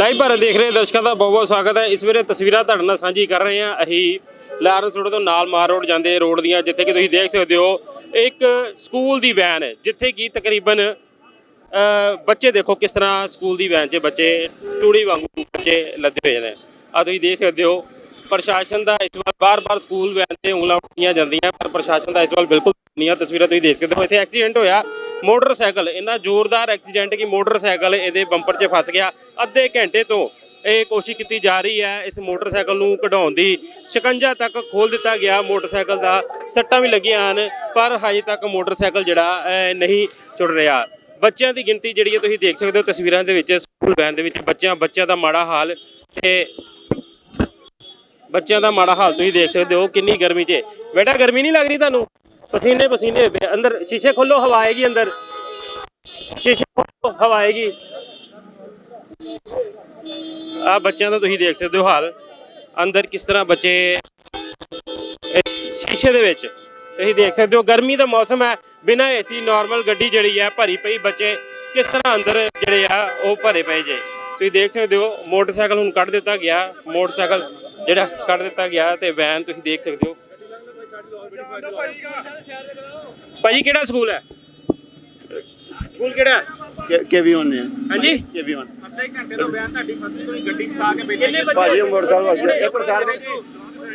Live Bharat ਦੇਖ ਰਹੇ ਦਰਸ਼ਕਾਂ ਦਾ ਬਹੁਤ ਬਹੁਤ ਸਵਾਗਤ ਹੈ। ਇਸ ਵੇਲੇ ਤਸਵੀਰਾਂ ਤੁਹਾਡੇ ਨਾਲ ਸਾਂਝੀ ਕਰ ਰਹੇ ਹਾਂ। ਅਸੀਂ ਲਾਰੈਂਸ ਰੋਡ ਤੋਂ ਨਾਲ ਮਾਰ ਰੋਡ ਜਾਂਦੇ ਰੋਡ ਦੀਆਂ, ਜਿੱਥੇ ਕਿ ਤੁਸੀਂ ਦੇਖ ਸਕਦੇ ਹੋ, ਇੱਕ ਸਕੂਲ ਦੀ ਵੈਨ ਹੈ, ਜਿੱਥੇ ਕਿ ਤਕਰੀਬਨ ਬੱਚੇ ਦੇਖੋ ਕਿਸ ਤਰ੍ਹਾਂ ਸਕੂਲ ਦੀ ਵੈਨ 'ਚ ਬੱਚੇ ਟੂੜੀ ਵਾਂਗੂ ਬੱਚੇ ਲੱਦੇ ਹੋਏ ਨੇ। ਆ ਤੁਸੀਂ ਦੇਖ ਸਕਦੇ ਹੋ, ਪ੍ਰਸ਼ਾਸਨ ਦਾ ਇਸ ਵਾਰ ਬਾਰ-ਬਾਰ ਸਕੂਲ ਵੈਨ ਤੇ ਉਂਗਲਾਂ ਉੱਠੀਆਂ ਜਾਂਦੀਆਂ, ਪਰ ਪ੍ਰਸ਼ਾਸਨ ਦਾ ਇਸ ਵਾਰ ਬਿਲਕੁਲ ਨਹੀਂ ਤਸਵੀਰਾਂ ਤੁਸੀਂ ਦੇਖ ਸਕਦੇ ਹੋ। ਇੱਥੇ ਐਕਸੀਡੈਂਟ ਹੋਇਆ ਮੋਟਰਸਾਈਕਲ। ਇੰਨਾ ਜ਼ੋਰਦਾਰ ਐਕਸੀਡੈਂਟ ਕਿ ਮੋਟਰਸਾਈਕਲ ਇਹਦੇ ਬੰਪਰ 'ਚ ਫਸ ਗਿਆ। ਅੱਧੇ ਘੰਟੇ ਤੋਂ ਇਹ ਕੋਸ਼ਿਸ਼ ਕੀਤੀ ਜਾ ਰਹੀ ਹੈ ਇਸ ਮੋਟਰਸਾਈਕਲ ਨੂੰ ਕਢਾਉਣ ਦੀ। ਸ਼ਿਕੰਜਾ ਤੱਕ ਖੋਲ ਦਿੱਤਾ ਗਿਆ ਮੋਟਰਸਾਈਕਲ ਦਾ। ਸੱਟਾਂ ਵੀ ਲੱਗੀਆਂ ਹਨ ਪਰ ਹਜੇ ਤੱਕ ਮੋਟਰਸਾਈਕਲ ਜਿਹੜਾ ਅਹ, ਨਹੀਂ ਛੁੱਟ ਰਿਹਾ। ਬੱਚਿਆਂ ਦੀ ਗਿਣਤੀ ਜਿਹੜੀ ਹੈ ਤੁਸੀਂ ਦੇਖ ਸਕਦੇ ਹੋ ਤਸਵੀਰਾਂ ਦੇ ਵਿੱਚ ਸਕੂਲ ਵੈਨ ਦੇ ਵਿੱਚ ਬੱਚਿਆਂ ਬੱਚਿਆਂ ਦਾ ਮਾੜਾ ਹਾਲ ਤੇ ਬੱਚਿਆਂ ਦਾ ਮਾੜਾ ਹਾਲ ਤੁਸੀਂ ਦੇਖ ਸਕਦੇ ਹੋ ਕਿੰਨੀ ਗਰਮੀ 'ਚ। ਬੇਟਾ ਗਰਮੀ ਨਹੀਂ ਲੱਗ ਰਹੀ ਤੁਹਾਨੂੰ? ਪਸੀਨੇ ਪਸੀਨੇ ਹੋਏ ਪਏ ਅੰਦਰ ਸ਼ੀਸ਼ੇ ਖੋਲੋ, ਹਵਾ ਆਏਗੀ ਅੰਦਰ। ਸ਼ੀਸ਼ੇ ਖੋਲੋ, ਹਵਾ ਆਏਗੀ। ਆ ਬੱਚਿਆਂ ਦਾ ਤੁਸੀਂ ਦੇਖ ਸਕਦੇ ਹੋ ਹਾਲ। ਅੰਦਰ ਕਿਸ ਤਰ੍ਹਾਂ ਬੱਚੇ ਇਸ ਸ਼ੀਸ਼ੇ ਦੇ ਵਿੱਚ। ਤੁਸੀਂ ਦੇਖ ਸਕਦੇ ਹੋ ਗਰਮੀ ਦਾ ਮੌਸਮ ਹੈ। ਬਿਨਾਂ ਏਸੀ ਨਾਰਮਲ ਗੱਡੀ ਜਿਹੜੀ ਹੈ, ਭਰੀ ਪਈ ਬੱਚੇ ਕਿਸ ਤਰ੍ਹਾਂ ਅੰਦਰ ਜਿਹੜੇ ਆ, ਉਹ ਭਰੇ ਪਏ ਜੇ। ਤੁਸੀਂ ਦੇਖ ਸਕਦੇ ਹੋ, ਮੋਟਰਸਾਈਕਲ ਹੁਣ ਕੱਢ ਦਿੱਤਾ ਗਿਆ। ਮੋਟਰਸਾਈਕਲ ਜਿਹੜਾ ਕੱਢ ਦਿੱਤਾ ਗਿਆ ਤੇ ਵੈਨ ਤੁਸੀਂ ਦੇਖ ਸਕਦੇ ਹੋ। ਭਾਜੀ ਕਿਹੜਾ ਸਕੂਲ ਹੈ? ਸਕੂਲ ਕਿਹੜਾ ਕੇ ਵੀ ਹੁੰਨੇ ਹਾਂਜੀ? ਕੇ ਵੀ ਹੁੰਨੇ ਅੱਧੇ ਘੰਟੇ ਤੋਂ ਵੈਨ ਤੁਹਾਡੀ ਫਸੀ ਕੋਈ ਗੱਡੀ ਫਸਾ ਕੇ ਬੈਠੇ ਭਾਜੀ ਮੋਟਰਸਾਈਕਲ ਵੱਜ ਇਹ ਪ੍ਰਚਾਰ ਦੇ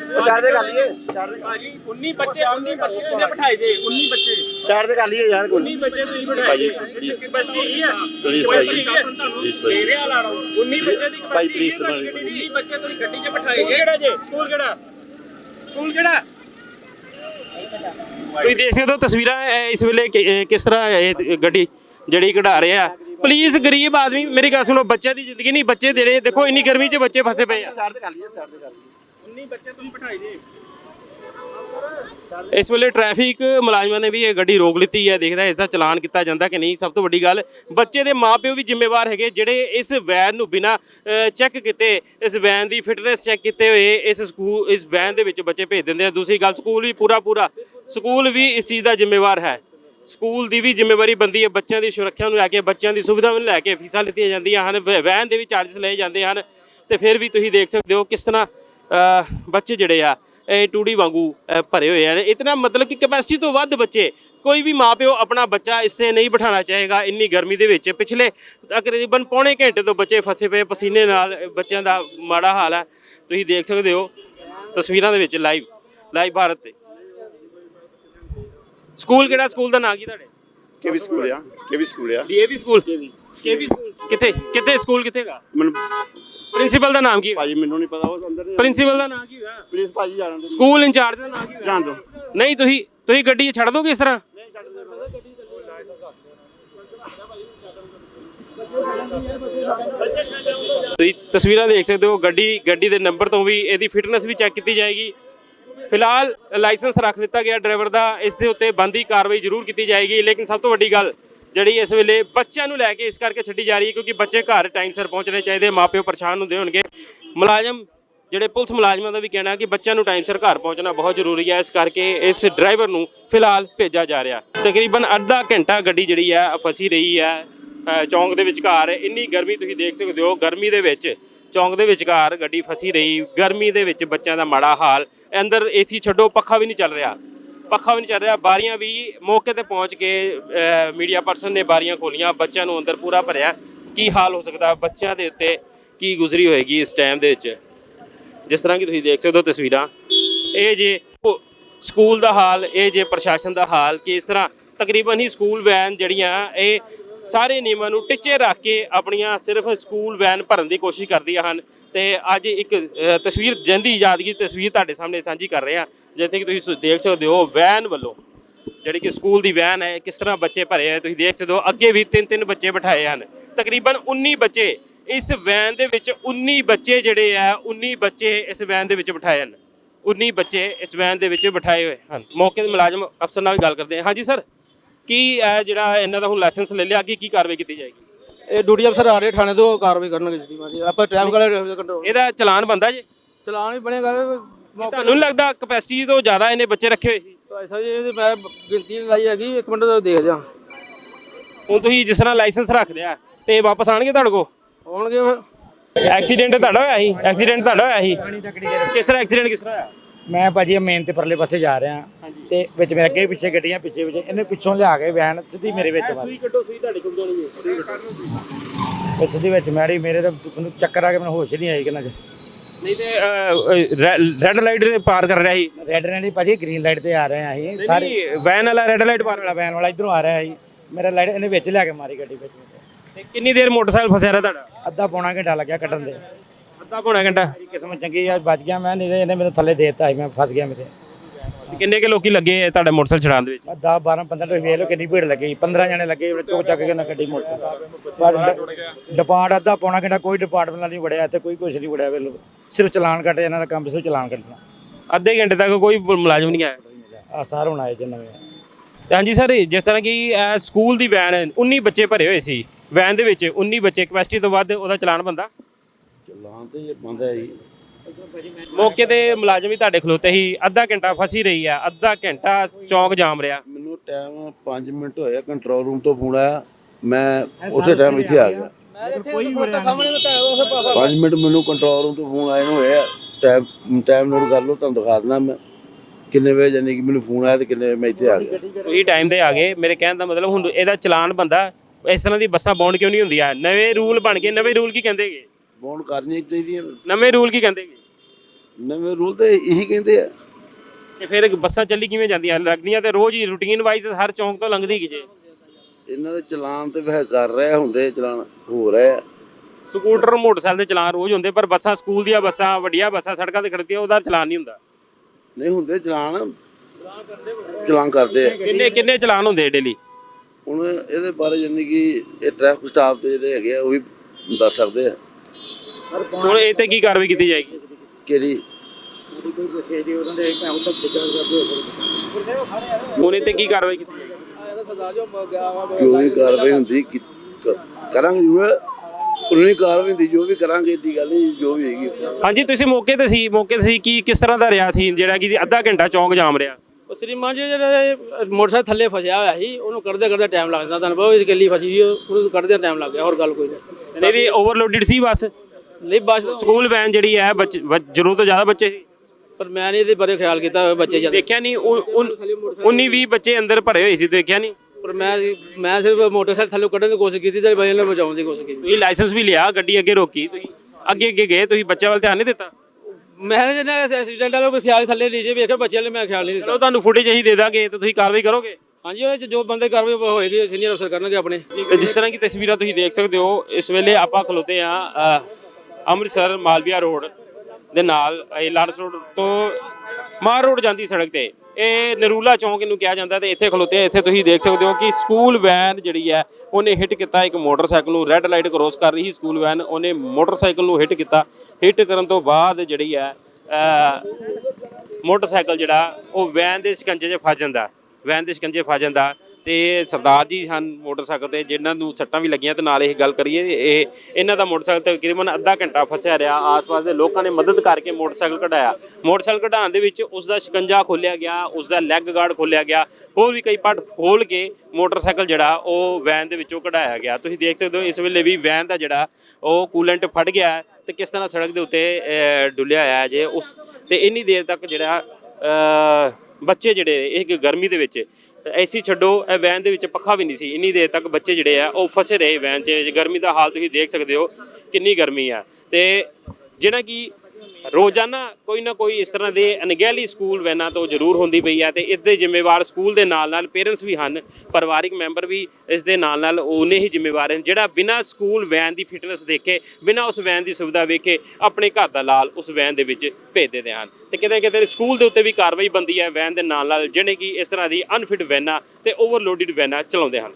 ਪ੍ਰਚਾਰ ਦੇ ਕਰ ਲਈਏ। ਚਾਰ ਦੇ ਭਾਜੀ 19 ਬੱਚੇ 19 ਬੱਚੇ ਕਿੰਨੇ ਬਿਠਾਏ ਜੇ? 19 ਬੱਚੇ। ਚਾਰ ਦੇ ਕਰ ਲਈਏ ਯਾਰ 19 ਕੋਈ ਬੱਚੇ ਤੁਸੀਂ ਬਿਠਾਏ ਭਾਜੀ, ਜੇ। please। ਬਸ ਕੀ ਹੈ ਭਾਜੀ। ਪ੍ਰਸ਼ਾਸਨ ਤੁਹਾਨੂੰ Please, ਭਾਜੀ। ਮੇਰੇ ਆੜੋ 19 ਬੱਚੇ ਦੀ ਭਾਈ, ਹੈ ਤੁਹਾਡੀ ਗੱਡੀ ਦੀ। 19 ਬੱਚੇ ਤੁਸੀਂ ਗੱਡੀ 'ਚ ਬਿਠਾਏ ਜੇ। ਕਿਹੜਾ ਜੇ? ਸਕੂਲ ਕਿਹੜਾ? ਸਕੂਲ ਕਿਹੜਾ? ਤੁਸੀਂ ਦੇਖ ਸਕਦੇ ਹੋ ਤਸਵੀਰਾਂ ਇਹ ਇਸ ਵੇਲੇ ਕਿ- ਇਹ ਕਿਸ ਤਰ੍ਹਾਂ ਇਹ ਗੱਡੀ ਜਿਹੜੀ ਕਢਾ ਰਹੇ ਆ। ਪਲੀਜ਼ ਗਰੀਬ ਆਦਮੀ ਮੇਰੀ ਗੱਲ ਸੁਣੋ ਬੱਚਿਆਂ ਦੀ ਜ਼ਿੰਦਗੀ ਨਹੀਂ ਬੱਚੇ ਦੇ ਰਹੇ ਦੇਖੋ ਇੰਨੀ ਗਰਮੀ 'ਚ ਬੱਚੇ ਫਸੇ ਪਏ ਆ। ਚਾਰ ਦੇ ਕਰ ਲਈਏ ਚਾਰ ਦੇ ਕਰ ਲਈਏ। 19 ਬੱਚੇ ਤੁਸੀਂ ਬਿਠਾਈ ਜੇ ਇਸ ਵੇਲੇ ਟ੍ਰੈਫਿਕ ਮੁਲਾਜ਼ਮਾਂ ਨੇ ਵੀ ਇਹ ਗੱਡੀ ਰੋਕ ਲਿੱਤੀ ਹੈ। ਦੇਖਦਾ ਇਸ ਦਾ ਚਲਾਨ ਕੀਤਾ ਜਾਂਦਾ ਕਿ ਨਹੀਂ। ਸਭ ਤੋਂ ਵੱਡੀ ਗੱਲ, ਬੱਚੇ ਦੇ ਮਾਪਿਓ ਵੀ ਜ਼ਿੰਮੇਵਾਰ ਹੈਗੇ, ਜਿਹੜੇ ਇਸ ਵੈਨ ਨੂੰ ਬਿਨਾ ਚੈੱਕ ਕੀਤੇ, ਇਸ ਵੈਨ ਦੀ ਫਿਟਨੈਸ ਚੈੱਕ ਕੀਤੇ ਹੋਏ, ਇਸ ਸਕੂਲ ਇਸ ਵੈਨ ਦੇ ਵਿੱਚ ਬੱਚੇ ਭੇਜ ਦਿੰਦੇ ਆ। ਦੂਸਰੀ ਗੱਲ, ਸਕੂਲ ਵੀ ਪੂਰਾ ਪੂਰਾ ਸਕੂਲ ਵੀ ਇਸ ਚੀਜ਼ ਦਾ ਜ਼ਿੰਮੇਵਾਰ ਹੈ। ਸਕੂਲ ਦੀ ਵੀ ਜ਼ਿੰਮੇਵਾਰੀ ਬੰਦੀ ਹੈ, ਬੱਚਿਆਂ ਦੀ ਸੁਰੱਖਿਆ ਨੂੰ ਲੈ ਕੇ, ਬੱਚਿਆਂ ਦੀ ਸੁਵਿਧਾ ਨੂੰ ਲੈ ਕੇ ਫੀਸਾਂ ਲਿੱਤੀਆਂ ਜਾਂਦੀਆਂ ਹਨ, ਵੈ- ਵੈਨ ਦੇ ਵੀ ਚਾਰजेस ਲਏ ਜਾਂਦੇ ਹਨ। ਤੇ ਫਿਰ ਵੀ ਤੁਸੀਂ ਦੇਖ ਸਕਦੇ ਹੋ ਕਿਸ ਤਰ੍ਹਾਂ ਬੱਚੇ ਜਿਹੜੇ ਆ ਇਹ ਟੂੜੀ ਵਾਂਗੂ ਭਰੇ ਹੋਏ ਹਨ। ਇਤਨਾ ਮਤਲਬ ਕਿ ਕੈਪੈਸਿਟੀ ਤੋਂ ਵੱਧ ਬੱਚੇ ਕੋਈ ਵੀ ਮਾਪਿਓ ਆਪਣਾ ਬੱਚਾ ਇਸ ਤੇ ਨਹੀਂ ਬਿਠਾਉਣਾ ਚਾਹੇਗਾ। ਇੰਨੀ ਗਰਮੀ ਦੇ ਵਿੱਚ ਪਿਛਲੇ ਤਕਰੀਬਨ ਪੌਣੇ ਘੰਟੇ ਤੋਂ ਬੱਚੇ ਫਸੇ ਪਏ ਪਸੀਨੇ ਨਾਲ ਬੱਚਿਆਂ ਦਾ ਮਾੜਾ ਹਾਲ ਹੈ। ਤੁਸੀਂ ਦੇਖ ਸਕਦੇ ਹੋ ਤਸਵੀਰਾਂ ਦੇ ਵਿੱਚ ਲਾਈਵ ਲਾਈਵ ਭਾਰਤ ਤੇ। ਸਕੂਲ ਕਿਹੜਾ? ਸਕੂਲ ਦਾ ਨਾਂ ਕੀ ਤੁਹਾਡੇ? ਕੇ ਵੀ ਸਕੂਲ ਆ? ਕੇ ਵੀ ਸਕੂਲ ਆ? DAV school. KV school? ਕਿੱਥੇ? ਕਿੱਥੇ ਸਕੂਲ ਕਿੱਥੇਗਾ ਮੈਨੂੰ ਪ੍ਰਿੰਸੀਪਲ ਦਾ ਨਾਮ ਕੀ ਹੈ? ਭਾਜੀ ਮੈਨੂੰ ਨਹੀਂ ਪਤਾ ਉਹ ਅੰਦਰ ਨਹੀਂ ਪ੍ਰਿੰਸੀਪਲ ਦਾ ਨਾਮ ਕੀ ਹੈ? ਪਲੀਜ਼ ਭਾਜੀ ਜਾਣ ਦਿਓ ਸਕੂਲ ਇੰਚਾਰਜ ਦਾ ਨਾਮ ਕੀ ਹੈ? ਜਾਣ ਦਿਓ। ਨਹੀਂ ਤੁਸੀਂ ਤੁਸੀਂ ਗੱਡੀ ਛੱਡ ਦੋਗੇ ਇਸ ਤਰ੍ਹਾਂ? ਤੁਸੀਂ ਤਸਵੀਰਾਂ ਦੇਖ ਸਕਦੇ ਹੋ ਗੱਡੀ ਗੱਡੀ ਦੇ ਨੰਬਰ ਤੋਂ ਵੀ ਇਹਦੀ ਫਿਟਨੈਸ ਵੀ ਚੈੱਕ ਕੀਤੀ ਜਾਏਗੀ। ਫਿਲਹਾਲ ਲਾਇਸੈਂਸ ਰੱਖ ਦਿੱਤਾ ਗਿਆ ਡਰਾਈਵਰ ਦਾ ਇਸ ਦੇ ਉੱਤੇ ਬੰਦੀ ਕਾਰਵਾਈ ਜ਼ਰੂਰ ਕੀਤੀ ਜਾਏਗੀ। ਲੇਕਿਨ ਸਭ ਤੋਂ ਵੱਡੀ ਗੱਲ ਜਿਹੜੀ ਇਸ ਵੇਲੇ ਬੱਚਿਆਂ ਨੂੰ ਲੈ ਕੇ ਇਸ ਕਰਕੇ ਛੱਡੀ ਜਾ ਰਹੀ ਹੈ ਕਿਉਂਕਿ ਬੱਚੇ ਘਰ ਟਾਈਮ ਸਿਰ ਪਹੁੰਚਣੇ ਚਾਹੀਦੇ, ਮਾਪਿਓ ਪਰੇਸ਼ਾਨ ਹੁੰਦੇ ਹੋਣਗੇ। ਮੁਲਾਜ਼ਮ, ਜਿਹੜੇ ਪੁਲਿਸ ਮੁਲਾਜ਼ਮਾਂ ਦਾ ਵੀ ਕਹਿਣਾ ਕਿ ਬੱਚਿਆਂ ਨੂੰ ਟਾਈਮ ਸਿਰ ਘਰ ਪਹੁੰਚਣਾ ਬਹੁਤ ਜ਼ਰੂਰੀ ਹੈ। ਇਸ ਕਰਕੇ ਇਸ ਡਰਾਈਵਰ ਨੂੰ ਫਿਲਹਾਲ ਭੇਜਿਆ ਜਾ ਰਿਹਾ। ਤਕਰੀਬਨ ਅੱਧਾ ਘੰਟਾ ਗੱਡੀ ਜਿਹੜੀ ਹੈ ਫਸੀ ਰਹੀ ਹੈ। ਚੌਂਕ ਦੇ ਵਿਚਕਾਰ ਇੰਨੀ ਗਰਮੀ ਤੁਸੀਂ ਦੇਖ ਸਕਦੇ ਹੋ, ਗਰਮੀ ਦੇ ਵਿੱਚ ਚੌਂਕ ਦੇ ਵਿਚਕਾਰ ਗੱਡੀ ਫਸੀ ਰਹੀ। ਗਰਮੀ ਦੇ ਵਿੱਚ ਬੱਚਿਆਂ ਦਾ ਮਾੜਾ ਹਾਲ। ਅੰਦਰ ਏਸੀ ਛੱਡੋ, ਪੱਖਾ ਵੀ ਨਹੀਂ ਚੱਲ ਰਿਹਾ। ਪੱਖਾ ਵੀ ਨਹੀਂ ਚੱਲ ਰਿਹਾ। ਬਾਰੀਆਂ ਵੀ ਮੌਕੇ ਤੇ ਪਹੁੰਚ ਕੇ ਮੀਡੀਆ ਪਰਸਨ ਨੇ ਬਾਰੀਆਂ ਖੋਲੀਆਂ। ਬੱਚਿਆਂ ਨੂੰ ਅੰਦਰ ਪੂਰਾ ਭਰਿਆ। ਕੀ ਹਾਲ ਹੋ ਸਕਦਾ? ਬੱਚਿਆਂ ਦੇ ਉੱਤੇ ਕੀ ਗੁਜ਼ਰੀ ਹੋਏਗੀ ਇਸ ਟਾਈਮ ਦੇ ਵਿੱਚ? ਜਿਸ ਤਰ੍ਹਾਂ ਕਿ ਤੁਸੀਂ ਦੇਖ ਸਕਦੇ ਹੋ ਤਸਵੀਰਾਂ। ਇਹ ਜੇ ਸਕੂਲ ਦਾ ਹਾਲ, ਇਹ ਜੇ ਪ੍ਰਸ਼ਾਸਨ ਦਾ ਹਾਲ ਕਿ ਇਸ ਤਰ੍ਹਾਂ ਤਕਰੀਬਨ ਹੀ ਸਕੂਲ ਵੈਨ ਜਿਹੜੀਆਂ, ਇਹ ਸਾਰੇ ਨਿਯਮਾਂ ਨੂੰ ਟਿੱਚੇ ਰੱਖ ਕੇ ਆਪਣੀਆਂ ਸਿਰਫ ਸਕੂਲ ਵੈਨ ਭਰਨ ਦੀ ਕੋਸ਼ਿਸ਼ ਕਰਦੀਆਂ ਹਨ। ਤੇ ਅੱਜ ਇੱਕ ਤਸਵੀਰ ਜੰਦੀ ਯਾਦਗੀ ਤਸਵੀਰ ਤੁਹਾਡੇ ਸਾਹਮਣੇ ਸਾਂਝੀ ਕਰ ਰਹੇ ਹਾਂ, ਜਿੱਥੇ ਕਿ ਤੁਸੀਂ ਦੇਖ ਸਕਦੇ ਹੋ ਵੈਨ ਵੱਲੋਂ, ਜਿਹੜੀ ਕਿ ਸਕੂਲ ਦੀ ਵੈਨ ਹੈ ਕਿਸ ਤਰ੍ਹਾਂ ਬੱਚੇ ਭਰੇ ਆ ਤੁਸੀਂ ਦੇਖ ਸਕਦੇ ਹੋ, ਅੱਗੇ ਵੀ ਤਿੰਨ ਤਿੰਨ ਬੱਚੇ ਬਿਠਾਏ ਹਨ, ਤਕਰੀਬਨ 19 ਬੱਚੇ ਇਸ ਵੈਨ ਦੇ ਵਿੱਚ 19 ਬੱਚੇ ਜਿਹੜੇ ਆ 19 ਬੱਚੇ ਇਸ ਵੈਨ ਦੇ ਵਿੱਚ ਬਿਠਾਏ ਹਨ 19 ਬੱਚੇ ਇਸ ਵੈਨ ਦੇ ਵਿੱਚ ਬਿਠਾਏ ਹੋਏ ਹਨ। ਮੌਕੇ ਦੇ ਮੁਲਾਜ਼ਮ ਅਫਸਰ ਨਾਲ ਵੀ ਗੱਲ ਕਰਦੇ ਹਾਂ। ਹਾਂਜੀ ਸਰ, ਕੀ ਇਹ ਜਿਹੜਾ ਇਹਨਾਂ ਦਾ ਹੁਣ ਲਾਇਸੈਂਸ ਲੈ ਲਿਆ, ਅੱਗੇ ਕੀ ਕਾਰਵਾਈ ਕੀਤੀ ਜਾਏਗੀ? ਇਹ ਡਿਊਟੀ ਅਫਸਰ ਆ ਰਹੇ ਥਾਣੇ ਤੋਂ ਕਾਰਵਾਈ ਕਰਨਗੇ ਜੀ ਮਾਜੀ ਆਪਾਂ ਟ੍ਰੈਫਿਕ ਵਾਲੇ ਕੰਟਰੋਲ ਇਹਦਾ ਚਲਾਨ ਬੰਦਾ ਜੇ? ਚਲਾਨ ਵੀ ਬਣੇਗਾ ਤੁਹਾਨੂੰ ਨਹੀਂ ਲੱਗਦਾ ਕਪੈਸਿਟੀ ਤੋਂ ਜ਼ਿਆਦਾ ਇਹਨੇ ਬੱਚੇ ਰੱਖੇ ਹੋਏ ਸੀ? ਭਾਈ ਸਾਹਿਬ ਜੀ ਇਹਦੀ ਮੈਂ ਗਿਣਤੀ ਲਾਈ ਹੈਗੀ ਇੱਕ ਮਿੰਟ ਦਾ ਦੇਖਦੇ ਹਾਂ ਹੁਣ ਤੁਸੀਂ ਜਿਸ ਤਰ੍ਹਾਂ ਲਾਇਸੈਂਸ ਰੱਖ ਲਿਆ ਤੇ ਵਾਪਸ ਆਣਗੇ ਤੁਹਾਡੇ ਕੋਲ? ਆਉਣਗੇ ਫਿਰ ਐਕਸੀਡੈਂਟ ਤੁਹਾਡਾ ਹੋਇਆ ਸੀ? ਐਕਸੀਡੈਂਟ ਤੁਹਾਡਾ ਹੋਇਆ ਸੀ? ਕਿਸ ਤਰ੍ਹਾਂ ਐਕਸੀਡੈਂਟ ਕਿਸ ਤਰ੍ਹਾਂ ਹੋਇਆ? ਮੈਂ ਭਾਜੀ ਮੇਨ ਤੇ ਪਰਲੇ ਪਾਸੇ ਜਾ ਰਿਹਾ। ਤੇ ਵਿੱਚ ਮੇਰੇ ਅੱਗੇ ਪਿੱਛੇ ਗੱਡੀਆਂ ਪਿੱਛੇ ਵਿੱਚ ਇਹਨੇ ਪਿੱਛੋਂ ਲਿਆ ਕੇ ਵੈਨ ਸਿੱਧੀ ਮੇਰੇ ਵਿੱਚ ਮਾਰੀ ਕੱਢੋ ਸੂਈ ਤੁਹਾਡੇ ਕੋਲ ਜਾਣੀ ਹੈ। ਸੂਈ ਕੱਢੋ। ਵਿੱਚ ਮਾਰੀ ਮੇਰੇ ਤਾਂ ਮੈਨੂੰ ਚੱਕਰ ਆ ਕੇ ਮੈਨੂੰ ਹੋਸ਼ ਨਹੀਂ ਆਈ ਕਿੰਨਾ ਚ ਨਹੀਂ ਤੇ ਰੈੱਡ ਲਾਈਟ ਤੇ ਪਾਰ ਕਰ ਰਿਹਾ ਸੀ। ਰੈਡ ਨਹੀਂ ਭਾਜੀ ਗ੍ਰੀਨ ਲਾਈਟ ਤੇ ਆ ਰਹੇ ਆ ਅਸੀਂ। ਸਾਰੇ ਸਾਰੇ ਵੈਨ ਵਾਲਾ ਰੈੱਡ ਲਾਈਟ ਪਾਰ ਵਾਲਾ ਵੈਨ ਵਾਲਾ ਇਧਰੋਂ ਆ ਰਿਹਾ ਸੀ। ਮੇਰਾ ਲਾਈਟ ਇਹਨੇ ਵਿੱਚ ਲਿਆ ਕੇ ਮਾਰੀ ਗੱਡੀ ਵਿੱਚ। ਤੇ ਕਿੰਨੀ ਦੇਰ ਮੋਟਰਸਾਈਕਲ ਫਸਿਆ ਰਿਹਾ ਤੁਹਾਡਾ? ਅੱਧਾ ਪੌਣਾ ਘੰਟਾ ਲੱਗਿਆ ਕੱਢਣ ਦੇ। ਅੱਧਾ ਪੌਣਾ ਘੰਟਾ? ਮੇਰੀ ਕਿਸਮਤ ਚੰਗੀ ਆ ਬਚ ਗਿਆ ਮੈਂ ਨਹੀਂ ਤੇ ਇਹਨੇ ਮੈਨੂੰ ਥੱਲੇ ਦੇ ਦਿੱਤਾ ਸੀ ਮੈਂ ਫਸ ਗਿਆ ਮੇਰੇ। ਕਿੰਨੇ ਕੇ ਲੋਕੀ ਲੱਗੇ ਆ ਤੁਹਾਡੇ ਮੋਟਰਸਾਈਕਲ ਚੜਾਉਣ ਦੇ ਵਿੱਚ? 10 12 15 ਤੁਸੀਂ ਵੇਖ ਲਓ ਕਿੰਨੀ ਭੀੜ ਲੱਗੀ। 15 ਜਣੇ ਲੱਗੇ ਚੁੱਕ ਚੱਕ ਕੇ ਨਾ ਗੱਡੀ ਮੋਟਰ ਡਿਪਾਰਟ ਅੱਧਾ ਪੌਣਾ ਘੰਟਾ ਕੋਈ ਡਿਪਾਰਟਮੈਂਟ ਨਹੀਂ ਵੜਿਆ ਤੇ ਕੋਈ ਕੁਝ ਨਹੀਂ ਵੜਿਆ ਵੇਖ ਲਓ। ਸਿਰਫ ਚਲਾਨ ਕੱਟੇ ਇਹਨਾਂ ਦਾ ਕੰਮ ਸਿਰਫ ਚਲਾਨ ਕੱਟਣਾ। ਅੱਧੇ ਘੰਟੇ ਤੱਕ ਕੋਈ ਮੁਲਾਜ਼ਮ ਨਹੀਂ ਆਇਆ? ਆ ਸਾਰ ਹੁਣ ਆਏ ਜੇ ਨਵੇਂ। ਹਾਂਜੀ ਸਰ ਜਿਸ ਤਰ੍ਹਾਂ ਕਿ ਸਕੂਲ ਦੀ ਵੈਨ 19 ਬੱਚੇ ਭਰੇ ਹੋਏ ਸੀ। ਵੈਨ ਦੇ ਵਿੱਚ 19 ਬੱਚੇ ਕਪੈਸਿਟੀ ਤੋਂ ਵੱਧ ਉਹਦਾ ਚਲਾਨ ਬੰਦਾ ਤੇ ਇਹ ਬੰਦਾ ਜੀ। ਮੌਕੇ ਤੇ ਮੁਲਾਜ਼ਮ ਵੀ ਤੁਹਾਡੇ ਖਲੋਤੇ ਸੀ। ਅੱਧਾ ਘੰਟਾ ਫਸੀ ਰਹੀ ਆ। ਅੱਧਾ ਘੰਟਾ ਚੌਂਕ ਜਾਮ ਰਿਹਾ। ਮੈਨੂੰ ਟਾਈਮ 5 ਮਿੰਟ ਹੋਇਆ ਕੰਟਰੋਲ ਰੂਮ ਤੋਂ ਫੋਨ ਆਇਆ। ਮੈਂ ਉਸੇ ਟਾਈਮ ਇੱਥੇ ਆ ਗਿਆ। 5 ਮਿੰਟ ਮੈਨੂੰ ਕੰਟਰੋਲ ਰੂਮ ਤੋਂ ਫੋਨ ਆਏ ਨੂੰ ਹੋਇਆ। ਟਾਈਮ ਟਾਈਮ ਨੋਟ ਕਰ ਲਓ ਤੁਹਾਨੂੰ ਦਿਖਾ ਦਿੰਦਾ ਮੈਂ। ਕਿੰਨੇ ਵਜੇ ਜਾਨੀ ਕਿ ਮੈਨੂੰ ਫੋਨ ਆਇਆ ਤੇ ਕਿੰਨੇ ਵਜੇ ਮੈਂ ਇੱਥੇ ਆ ਗਿਆ। ਤੁਸੀਂ ਟਾਈਮ ਤੇ ਆ ਗਏ। ਮੇਰੇ ਕਹਿਣ ਦਾ ਮਤਲਬ ਹੁਣ ਇਹਦਾ ਚਲਾਨ ਬੰਦਾ ਇਸ ਤਰ੍ਹਾਂ ਦੀ ਬੱਸਾਂ ਬੌਂਡ ਕਿਉਂ ਨਹੀਂ ਹੁੰਦੀਆਂ? ਨਵੇਂ ਰੂਲ ਬਣ ਗਏ। ਨਵੇਂ ਰੂਲ ਕੀ ਕਹਿੰਦੇਗੇ ਬੌਂਡ ਕਰਨੀ ਚਾਹੀਦੀ ਨਵੇਂ ਰੂਲ ਕੀ ਕਹਿੰਦੇਗੇ ਨਵੇਂ ਰੂਲ ਤੇ ਇਹੀ ਕਹਿੰਦੇ ਆ। ਤੇ ਫਿਰ ਬੱਸਾਂ ਚੱਲੀ ਕਿਵੇਂ ਜਾਂਦੀਆਂ? ਲੱਗਦੀਆਂ ਤੇ ਰੋਜ਼ ਹੀ ਰੂਟੀਨ ਵਾਈਜ਼ ਹਰ ਚੌਂਕ ਤੋਂ ਲੰਘਦੀ ਕਿ ਜੇ ਇਹਨਾਂ ਦੇ ਚਲਾਨ ਤੇ ਵਹਿ ਕਰ ਰਹੇ ਹੁੰਦੇ ਚਲਾਨ ਹੋ ਰਹੇ ਆ। ਸਕੂਟਰ ਮੋਟਰਸਾਈਕਲ ਦੇ ਚਲਾਨ ਰੋਜ਼ ਹੁੰਦੇ ਪਰ ਬੱਸਾਂ ਸਕੂਲ ਦੀਆਂ ਬੱਸਾਂ ਵੱਡੀਆਂ ਬੱਸਾਂ ਸੜਕਾਂ ਤੇ ਖੜਦੀਆਂ ਉਹਦਾ ਚਲਾਨ ਨਹੀਂ ਹੁੰਦਾ। ਨਹੀਂ ਹੁੰਦੇ ਚਲਾਨ। ਚਲਾਨ ਕਰਦੇ ਆ। ਕਿੰਨੇ ਕਿੰਨੇ ਚਲਾਨ ਹੁੰਦੇ ਡੇਲੀ ਹੁਣ ਇਹਦੇ ਬਾਰੇ ਜਾਨੀ ਕਿ ਇਹ ਟ੍ਰੈਫਿਕ ਸਟਾਫ ਦੇ ਜਿਹੜੇ ਹੈਗੇ ਆ ਉਹ ਵੀ ਦੱਸ ਸਕਦੇ ਆ। ਹੁਣ ਇਹ ਤੇ ਕੀ ਕਾਰਵਾਈ ਕੀਤੀ ਜਾਏਗੀ? ਕਿਹੜੀ ਹੁਣ ਇਹ ਤੇ ਕੀ ਕਾਰਵਾਈ ਕੀਤੀ ਜਾਏਗੀ? ਜੋ ਵੀ ਕਾਰਵਾਈ ਹੁੰਦੀ? ਕੀ- ਕ- ਕਰਾਂਗੇ ਜ਼ਰੂਰ। ਕਾਨੂੰਨੀ ਕਾਰਵਾਈ ਹੁੰਦੀ ਜੋ ਵੀ ਕਰਾਂਗੇ ਏਡੀ ਗੱਲ ਨਹੀਂ ਜੋ ਵੀ ਹੈਗੀ। ਹਾਂਜੀ ਤੁਸੀਂ ਮੌਕੇ ਤੇ ਸੀ ਮੌਕੇ ਤੇ ਸੀ ਕੀ ਕਿਸ ਤਰ੍ਹਾਂ ਦਾ ਰਿਹਾ ਸੀ ਜਿਹੜਾ ਕਿ ਅੱਧਾ ਘੰਟਾ ਚੌਂਕ ਜਾਮ ਰਿਹਾ? ਉਹ ਸ੍ਰੀਮਾਨ ਜੀ ਜਿਹੜਾ ਇਹ ਮੋਟਰਸਾਈਕਲ ਥੱਲੇ ਫਸਿਆ ਹੋਇਆ ਸੀ ਉਹਨੂੰ ਕਰਦੇ ਕਰਦੇ ਟਾਈਮ ਲੱਗ ਜਾਂਦਾ। ਤੁਹਾਨੂੰ ਬਹੁਤ ਇਸ ਗੱਲੀ ਫਸੀ ਸੀ ਉਹਨੂੰ ਕਰਦੇ ਟਾਈਮ ਲੱਗ ਗਿਆ ਹੋਰ ਗੱਲ ਕੋਈ ਨਹੀਂ। ਨਹੀਂ ਵੀ ਓਵਰਲੋਡਡ ਸੀ ਬੱਸ। ਨਹੀਂ ਬਸ ਸਕੂਲ ਵੈਨ ਜਿਹੜੀ ਹੈ ਬੱਚ- ਬੱਚ- ਜ਼ਰੂਰਤ ਤੋਂ ਜ਼ਿਆਦਾ ਬੱਚੇ ਸੀ। ਪਰ ਮੈਂ ਨਹੀਂ ਇਹਦੇ ਬਾਰੇ ਖਿਆਲ ਕੀਤਾ ਬੱਚੇ ਜਾਂਦੇ ਦੇਖਿਆ ਨਹੀਂ 19 20 ਬੱਚੇ ਅੰਦਰ ਭਰੇ ਹੋਏ ਸੀ ਦੇਖਿਆ ਨਹੀਂ। ਪਰ ਮੈਂ ਮੈਂ ਸਿਰਫ ਮੋਟਰਸਾਈਕਲ ਥੱਲੇ ਕੱਢਣ ਦੀ ਕੋਸ਼ਿਸ਼ ਕੀਤੀ ਤੇ ਬਾਈ ਨੇ ਬਚਾਉਣ ਦੀ ਕੋਸ਼ਿਸ਼ ਕੀਤੀ। ਤੁਸੀਂ ਲਾਇਸੈਂਸ ਵੀ ਲਿਆ ਗੱਡੀ ਅੱਗੇ ਰੋਕੀ ਤੁਸੀਂ ਅੱਗੇ ਅੱਗੇ ਗਏ ਤੁਸੀਂ ਬੱਚਿਆਂ ਵੱਲ ਧਿਆਨ ਨਹੀਂ ਦਿੱਤਾ? ਮੈਂ ਜਿਹੜਾ ਐਕਸੀਡੈਂਟ ਵਾਲਾ ਖਿਆਲ ਥੱਲੇ ਨੀਚੇ ਵੇਖਿਆ ਬੱਚੇ ਵਾਲੇ ਮੈਂ ਖਿਆਲ ਨਹੀਂ ਦਿੱਤਾ। ਚਲੋ ਤੁਹਾਨੂੰ ਫੁਟੇਜ ਅਸੀਂ ਦੇ ਦਾਂਗੇ ਤੇ ਤੁਸੀਂ ਕਾਰਵਾਈ ਕਰੋਗੇ? ਹਾਂਜੀ, ਉਹਦੇ ਚ ਜੋ ਬੰਦੇ ਕਾਰਵਾਈ ਹੋਏਗੀ ਸੀਨੀਅਰ ਅਫਸਰ ਕਰਨਗੇ ਆਪਣੇ। ਜਿਸ ਤਰ੍ਹਾਂ ਕਿ ਤਸਵੀਰਾਂ ਤੁਸੀਂ ਦੇਖ ਸਕਦੇ ਹੋ, ਇਸ ਵੇਲੇ ਆਪਾਂ ਖਲੋਤੇ ਆ ਅੰਮ੍ਰਿਤਸਰ ਮਾਲਵੀਆ ਰੋਡ ਦੇ ਨਾਲ, ਇਹ ਲਾਰਸ ਰੋਡ ਤੋਂ ਮਾਰ ਰੋਡ ਜਾਂਦੀ ਸੜਕ ਤੇ। ਇਹ ਨਰੂਲਾ ਚੌਂਕ ਇਹਨੂੰ ਕਿਹਾ ਜਾਂਦਾ ਤੇ ਇੱਥੇ ਖਲੋਤੇ ਆ ਇੱਥੇ ਤੁਸੀਂ ਦੇਖ ਸਕਦੇ ਹੋ ਕਿ ਸਕੂਲ ਵੈਨ ਜਿਹੜੀ ਹੈ, ਉਹਨੇ ਹਿੱਟ ਕੀਤਾ ਇੱਕ ਮੋਟਰਸਾਈਕਲ ਨੂੰ ਰੈੱਡ ਲਾਈਟ ਕ੍ਰੋਸ ਕਰ ਰਹੀ ਸੀ ਸਕੂਲ ਵੈਨ, ਉਹਨੇ ਮੋਟਰਸਾਈਕਲ ਨੂੰ ਹਿੱਟ ਕੀਤਾ। ਹਿੱਟ ਕਰਨ ਤੋਂ ਬਾਅਦ ਜਿਹੜੀ ਹੈ ਮੋਟਰਸਾਈਕਲ ਜਿਹੜਾ, ਉਹ ਵੈਨ ਦੇ ਸ਼ਿਕੰਜੇ 'ਚ ਫਸ ਜਾਂਦਾ। ਵੈਨ ਦੇ ਸ਼ਿਕੰਜੇ ਫਸ ਜਾਂਦਾ। ਤੇ ਸਰਦਾਰ ਜੀ ਹਨ ਮੋਟਰਸਾਈਕਲ ਤੇ, ਜਿਨ੍ਹਾਂ ਨੂੰ ਸੱਟਾਂ ਵੀ ਲੱਗੀਆਂ ਤੇ ਨਾਲ ਇਹ ਗੱਲ ਕਰੀਏ, ਇਹ ਇਹਨਾਂ ਦਾ ਮੋਟਰਸਾਈਕਲ 'ਤੇ ਤਕਰੀਬਨ ਅੱਧਾ ਘੰਟਾ ਫਸਿਆ ਰਿਹਾ। ਆਸ-ਪਾਸ ਦੇ ਲੋਕਾਂ ਨੇ ਮਦਦ ਕਰਕੇ ਮੋਟਰਸਾਈਕਲ ਕਢਾਇਆ। ਮੋਟਰਸਾਈਕਲ ਕਢਾਉਣ ਦੇ ਵਿੱਚ ਉਸ ਦਾ ਸ਼ਿਕੰਜਾ ਖੋਲਿਆ ਗਿਆ, ਉਸ ਦਾ ਲੈਗ ਗਾਰਡ ਖੋਲਿਆ ਗਿਆ, ਹੋਰ ਵੀ ਕਈ ਪਾਰਟ ਖੋਲ ਕੇ ਮੋਟਰਸਾਈਕਲ ਜਿਹੜਾ ਉਹ ਵੈਨ ਦੇ ਵਿੱਚੋਂ ਕਢਾਇਆ ਗਿਆ। ਤੁਸੀਂ ਦੇਖ ਸਕਦੇ ਹੋ ਇਸ ਵੇਲੇ ਵੀ ਵੈਨ ਦਾ ਜਿਹੜਾ ਉਹ ਕੂਲੈਂਟ ਫਟ ਗਿਆ ਹੈ ਤੇ ਕਿਸ ਤਰ੍ਹਾਂ ਸੜਕ ਦੇ ਉੱਤੇ ਡੁੱਲਿਆ ਹੋਇਆ ਜੇ ਉਸ ਤੇ ਇੰਨੀ ਦੇਰ ਤੱਕ ਜਿਹੜਾ ਬੱਚੇ ਜਿਹੜੇ ਇਹ ਗਰਮੀ ਦੇ ਵਿੱਚ ਐਸੀ ਛੱਡੋ, ਇਹ ਵੈਨ ਦੇ ਵਿੱਚ ਪੱਖਾ ਵੀ ਨਹੀਂ ਸੀ। ਇੰਨੀ ਦੇਰ ਤੱਕ ਬੱਚੇ ਜਿਹੜੇ ਆ, ਉਹ ਫਸੇ ਰਹੇ ਵੈਨ 'ਚ। ਗਰਮੀ ਦਾ ਹਾਲ ਤੁਸੀਂ ਦੇਖ ਸਕਦੇ ਹੋ, ਕਿੰਨੀ ਗਰਮੀ ਆ। ਤੇ ਜਿਹੜਾ ਕਿ ਰੋਜ਼ਾਨਾ ਕੋਈ ਨਾ ਕੋਈ ਇਸ ਤਰ੍ਹਾਂ ਦੇ ਅਣਗਹਿਲੀ ਸਕੂਲ ਵੈਨਾਂ ਤੋਂ ਜ਼ਰੂਰ ਹੁੰਦੀ ਪਈ ਹੈ ਤੇ ਇਸ ਦੇ ਜ਼ਿੰਮੇਵਾਰ ਸਕੂਲ ਦੇ ਨਾਲ ਨਾਲ ਪੇਰੈਂਟਸ ਵੀ ਹਨ, ਪਰਿਵਾਰਿਕ ਮੈਂਬਰ ਵੀ ਇਸ ਦੇ ਨਾਲ ਨਾਲ ਉਹਨੇ ਹੀ ਜ਼ਿੰਮੇਵਾਰ ਹਨ, ਜਿਹੜਾ ਬਿਨਾਂ ਸਕੂਲ ਵੈਨ ਦੀ ਫਿਟਨੈਸ ਦੇਖੇ, ਬਿਨਾਂ ਉਸ ਵੈਨ ਦੀ ਸੁਵਿਧਾ ਵੇਖੇ, ਆਪਣੇ ਘਰ ਦਾ ਲਾਲ ਉਸ ਵੈਨ ਦੇ ਵਿੱਚ ਭੇਜ ਦਿੰਦੇ ਹਨ। ਤੇ ਕਿਤੇ ਕਿਤੇ ਸਕੂਲ ਦੇ ਉੱਤੇ ਵੀ ਕਾਰਵਾਈ ਬੰਦੀ ਹੈ ਵੈਨ ਦੇ ਨਾਲ ਨਾਲ ਜਿਹੜੇ ਕਿ ਇਸ ਤਰ੍ਹਾਂ ਦੀ ਅਨਫਿਟ ਵੈਨਾਂ ਤੇ ਓਵਰਲੋਡਡ ਵੈਨਾਂ ਚਲਾਉਂਦੇ ਹਨ।